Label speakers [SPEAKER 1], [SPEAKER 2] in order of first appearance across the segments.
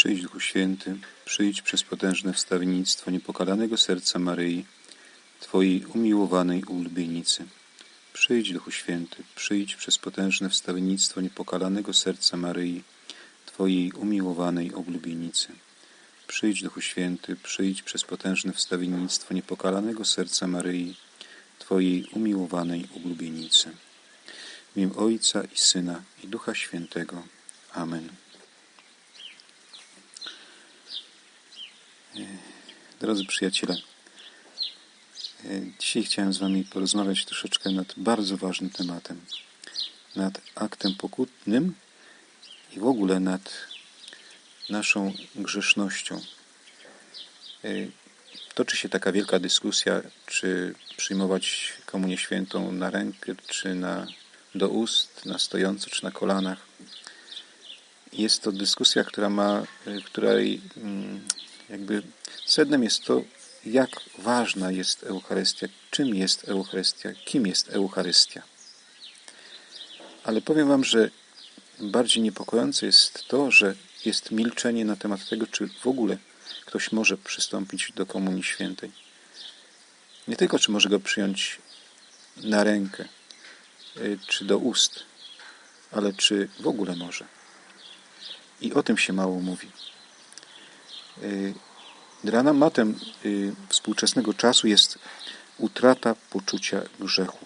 [SPEAKER 1] Przyjdź, Duchu Święty, przyjdź przez potężne wstawiennictwo niepokalanego serca Maryi, Twojej umiłowanej ulubienicy. Przyjdź, Duchu Święty, przyjdź przez potężne wstawiennictwo niepokalanego serca Maryi, Twojej umiłowanej oblubienicy. Przyjdź, Duchu Święty, przyjdź przez potężne wstawiennictwo niepokalanego serca Maryi, Twojej umiłowanej oblubienicy. W imię Ojca i Syna i Ducha Świętego. Amen. Drodzy przyjaciele, dzisiaj chciałem z Wami porozmawiać troszeczkę nad bardzo ważnym tematem. Nad aktem pokutnym i w ogóle nad naszą grzesznością. Toczy się taka wielka dyskusja, czy przyjmować komunię świętą na rękę, czy na, do ust, na stojąco, czy na kolanach. Jest to dyskusja, która ma, której mm, jakby sednem jest to, jak ważna jest Eucharystia, czym jest Eucharystia, kim jest Eucharystia. Ale powiem Wam, że bardziej niepokojące jest to, że jest milczenie na temat tego, czy w ogóle ktoś może przystąpić do Komunii Świętej. Nie tylko, czy może go przyjąć na rękę, y, czy do ust, ale czy w ogóle może. I o tym się mało mówi. Y, Dranamatem y, współczesnego czasu jest utrata poczucia grzechu.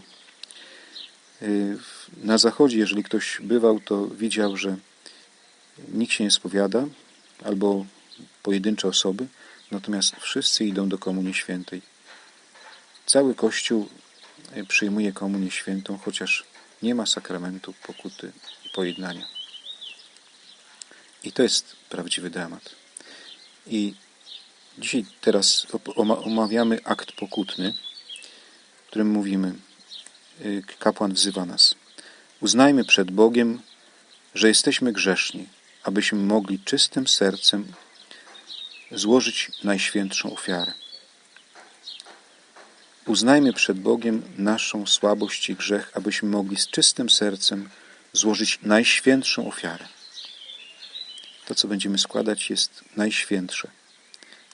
[SPEAKER 1] Na zachodzie, jeżeli ktoś bywał, to widział, że nikt się nie spowiada, albo pojedyncze osoby, natomiast wszyscy idą do Komunii Świętej. Cały Kościół przyjmuje Komunię Świętą, chociaż nie ma sakramentu pokuty i pojednania. I to jest prawdziwy dramat. I dzisiaj teraz omawiamy akt pokutny, w którym mówimy, e, kapłan wzywa nas. Uznajmy przed Bogiem, że jesteśmy grzeszni, abyśmy mogli czystym sercem złożyć najświętszą ofiarę. Uznajmy przed Bogiem naszą słabość i grzech, abyśmy mogli z czystym sercem złożyć najświętszą ofiarę. To, co będziemy składać, jest najświętsze.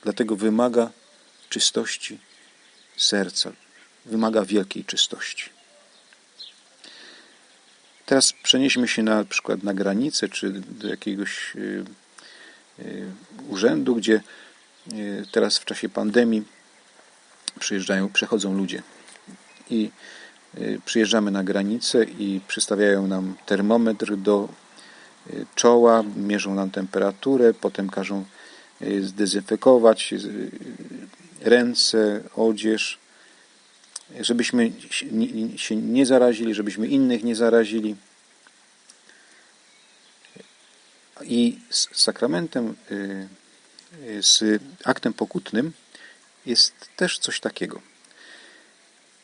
[SPEAKER 1] Dlatego wymaga czystości serca, wymaga wielkiej czystości. Teraz przenieśmy się na przykład na granicę, czy do jakiegoś y, y, urzędu, gdzie y, teraz w czasie pandemii przyjeżdżają, przechodzą ludzie. I przyjeżdżamy na granicę i przystawiają nam termometr do czoła, mierzą nam temperaturę, potem każą zdezynfekować ręce, odzież, żebyśmy się nie zarazili, żebyśmy innych nie zarazili. I z sakramentem, y, z aktem pokutnym jest też coś takiego.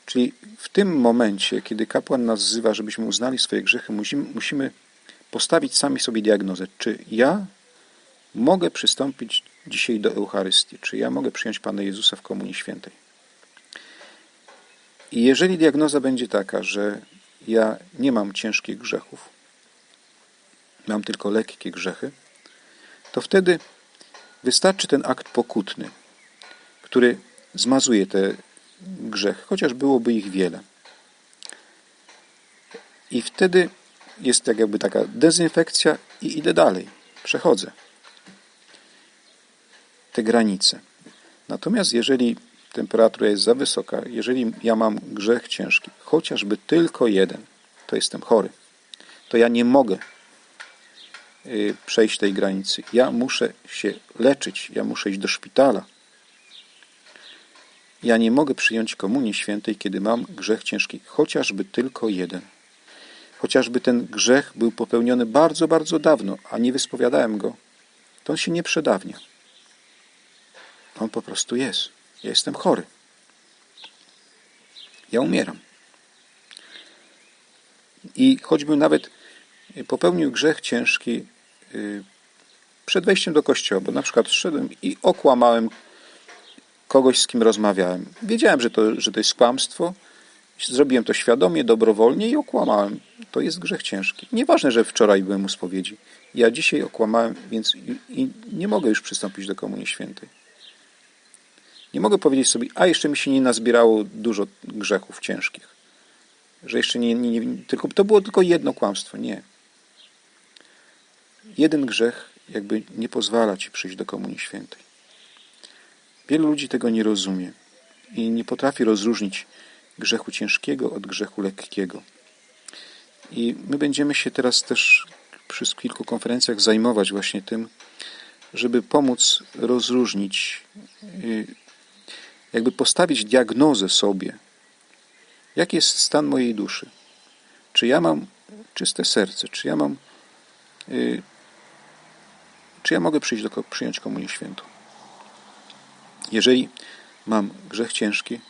[SPEAKER 1] Czyli w tym momencie, kiedy kapłan nas wzywa, żebyśmy uznali swoje grzechy, musimy, musimy postawić sami sobie diagnozę, czy ja mogę przystąpić dzisiaj do Eucharystii, czy ja mogę przyjąć Pana Jezusa w Komunii Świętej. I jeżeli diagnoza będzie taka, że ja nie mam ciężkich grzechów, mam tylko lekkie grzechy, to wtedy wystarczy ten akt pokutny, który zmazuje te grzechy, chociaż byłoby ich wiele. I wtedy jest tak jakby taka dezynfekcja i idę dalej, przechodzę te granice. Natomiast jeżeli temperatura jest za wysoka, jeżeli ja mam grzech ciężki, chociażby tylko jeden, to jestem chory, to ja nie mogę y, przejść tej granicy. Ja muszę się leczyć, ja muszę iść do szpitala. Ja nie mogę przyjąć Komunii Świętej, kiedy mam grzech ciężki, chociażby tylko jeden. Chociażby ten grzech był popełniony bardzo, bardzo dawno, a nie wyspowiadałem go, to on się nie przedawnia. On po prostu jest. Ja jestem chory. Ja umieram. I choćbym nawet popełnił grzech ciężki y, przed wejściem do kościoła, bo na przykład szedłem i okłamałem kogoś, z kim rozmawiałem. Wiedziałem, że to, że to jest kłamstwo Zrobiłem to świadomie, dobrowolnie i okłamałem. To jest grzech ciężki. Nieważne, że wczoraj byłem u spowiedzi. Ja dzisiaj okłamałem, więc i, i nie mogę już przystąpić do Komunii Świętej. Nie mogę powiedzieć sobie, a jeszcze mi się nie nazbierało dużo grzechów ciężkich. Że jeszcze nie, nie, nie tylko, to było tylko jedno kłamstwo. Nie. Jeden grzech jakby nie pozwala ci przyjść do Komunii Świętej. Wielu ludzi tego nie rozumie i nie potrafi rozróżnić grzechu ciężkiego od grzechu lekkiego. I my będziemy się teraz też przy kilku konferencjach zajmować właśnie tym, żeby pomóc rozróżnić, y, jakby postawić diagnozę sobie, jaki jest stan mojej duszy. Czy ja mam czyste serce, czy ja mam, y, czy ja mogę przyjść do, przyjąć Komunię Świętą. Jeżeli mam grzech ciężki,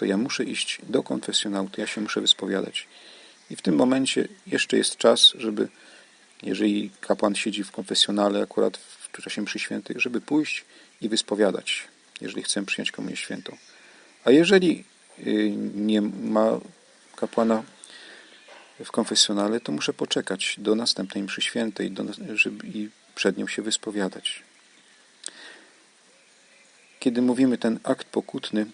[SPEAKER 1] to ja muszę iść do konfesjonału, to ja się muszę wyspowiadać. I w tym momencie jeszcze jest czas, żeby, jeżeli kapłan siedzi w konfesjonale akurat w czasie mszy świętej, żeby pójść i wyspowiadać, jeżeli chcę przyjąć komunię świętą. A jeżeli y, nie ma kapłana w konfesjonale, to muszę poczekać do następnej mszy świętej do, żeby, i przed nią się wyspowiadać. Kiedy mówimy ten akt pokutny,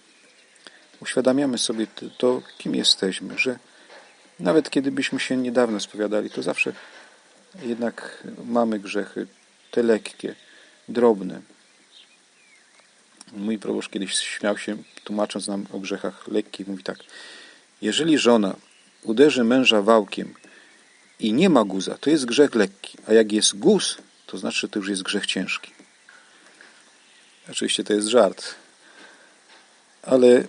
[SPEAKER 1] uświadamiamy sobie to, kim jesteśmy, że nawet kiedy byśmy się niedawno spowiadali, to zawsze jednak mamy grzechy, te lekkie, drobne. Mój proboszcz kiedyś śmiał się, tłumacząc nam o grzechach lekkich, mówi tak, jeżeli żona uderzy męża wałkiem i nie ma guza, to jest grzech lekki, a jak jest guz, to znaczy, że to już jest grzech ciężki. Oczywiście to jest żart, ale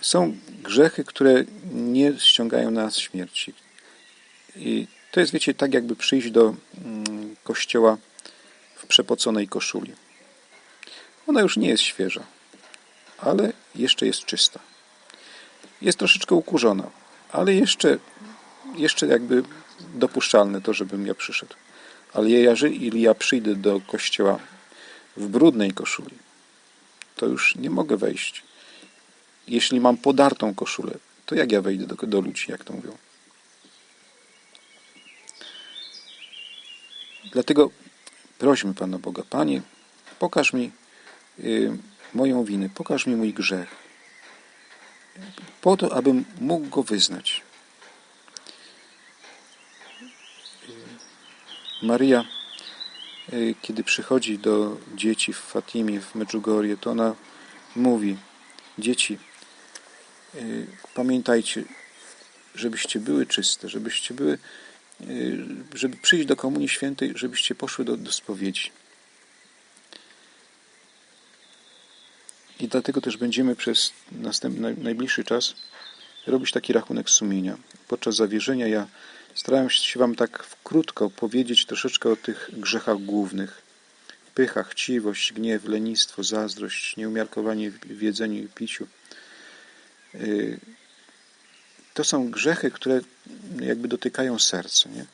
[SPEAKER 1] są grzechy, które nie ściągają nas śmierci. I to jest, wiecie, tak jakby przyjść do mm, kościoła w przepoconej koszuli. Ona już nie jest świeża, ale jeszcze jest czysta. Jest troszeczkę ukurzona, ale jeszcze, jeszcze jakby dopuszczalne to, żebym ja przyszedł. Ale jeżeli ja przyjdę do kościoła w brudnej koszuli, to już nie mogę wejść. Jeśli mam podartą koszulę, to jak ja wejdę do, do ludzi, jak to mówią? Dlatego prośmy Pana Boga, Panie, pokaż mi y, moją winę, pokaż mi mój grzech, po to, abym mógł go wyznać. Maria Y, kiedy przychodzi do dzieci w Fatimie, w Medjugorje, to ona mówi, dzieci, y, pamiętajcie, żebyście były czyste, żebyście były, y, żeby przyjść do Komunii Świętej, żebyście poszły do, do spowiedzi. I dlatego też będziemy przez następny, najbliższy czas robić taki rachunek sumienia. Podczas zawierzenia ja Starałem się Wam tak krótko powiedzieć troszeczkę o tych grzechach głównych. Pycha, chciwość, gniew, lenistwo, zazdrość, nieumiarkowanie w jedzeniu i piciu. Y, to są grzechy, które jakby dotykają serce, nie?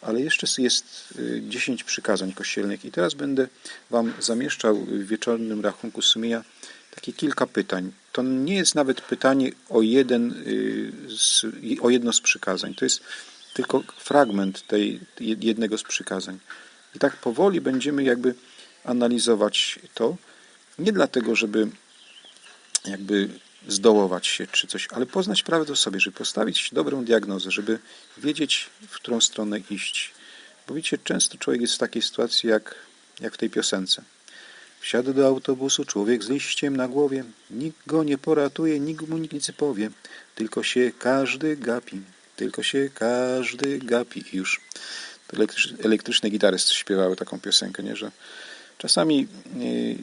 [SPEAKER 1] Ale jeszcze jest y, dziesięć przykazań kościelnych i teraz będę Wam zamieszczał w wieczornym rachunku sumienia takie kilka pytań. To nie jest nawet pytanie o, jeden, y, o jedno z przykazań. To jest tylko fragment tej jednego z przykazań. I tak powoli będziemy jakby analizować to, nie dlatego, żeby jakby zdołować się czy coś, ale poznać prawdę o sobie, żeby postawić dobrą diagnozę, żeby wiedzieć, w którą stronę iść. Bo wiecie, często człowiek jest w takiej sytuacji, jak, jak w tej piosence. Wsiadł do autobusu człowiek z liściem na głowie. Nikt go nie poratuje, nikt mu nic nie powie, tylko się każdy gapi tylko się każdy gapi i już. Elektryczne gitary śpiewały taką piosenkę, nie? że czasami yy,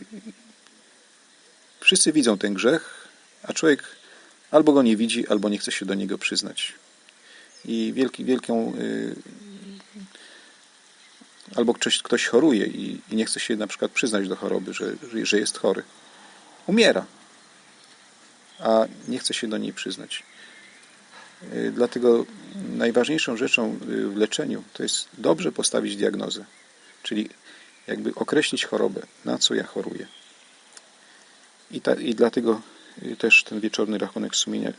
[SPEAKER 1] wszyscy widzą ten grzech, a człowiek albo go nie widzi, albo nie chce się do niego przyznać. I wielki, wielką yy, albo ktoś, ktoś choruje i, i, nie chce się na przykład przyznać do choroby, że, że, że jest chory. Umiera, a nie chce się do niej przyznać. Y, dlatego najważniejszą rzeczą y, w leczeniu to jest dobrze postawić diagnozę, czyli jakby określić chorobę, na co ja choruję. I, ta, i dlatego też ten wieczorny rachunek sumienia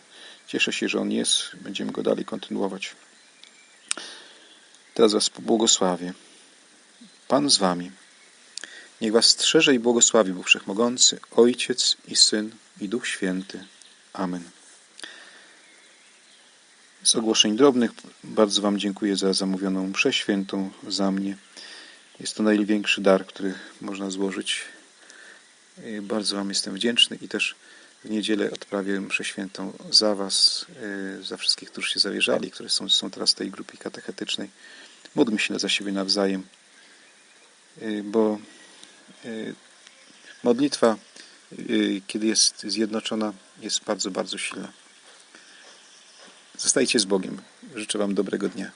[SPEAKER 1] Cieszę się, że On jest. Będziemy go dalej kontynuować. Teraz Was pobłogosławię. Pan z Wami. Niech Was strzeże i błogosławi Bóg Wszechmogący, Ojciec i Syn i Duch Święty. Amen. Z ogłoszeń drobnych bardzo Wam dziękuję za zamówioną mszę świętą za mnie. Jest to największy dar, który można złożyć. Bardzo Wam jestem wdzięczny i też w niedzielę odprawię mszę świętą za Was, za wszystkich, którzy się zawierzali, którzy są, są teraz w tej grupie katechetycznej. Módlmy się za siebie nawzajem, bo modlitwa, kiedy jest zjednoczona, jest bardzo, bardzo silna. Zostajcie z Bogiem. Życzę Wam dobrego dnia.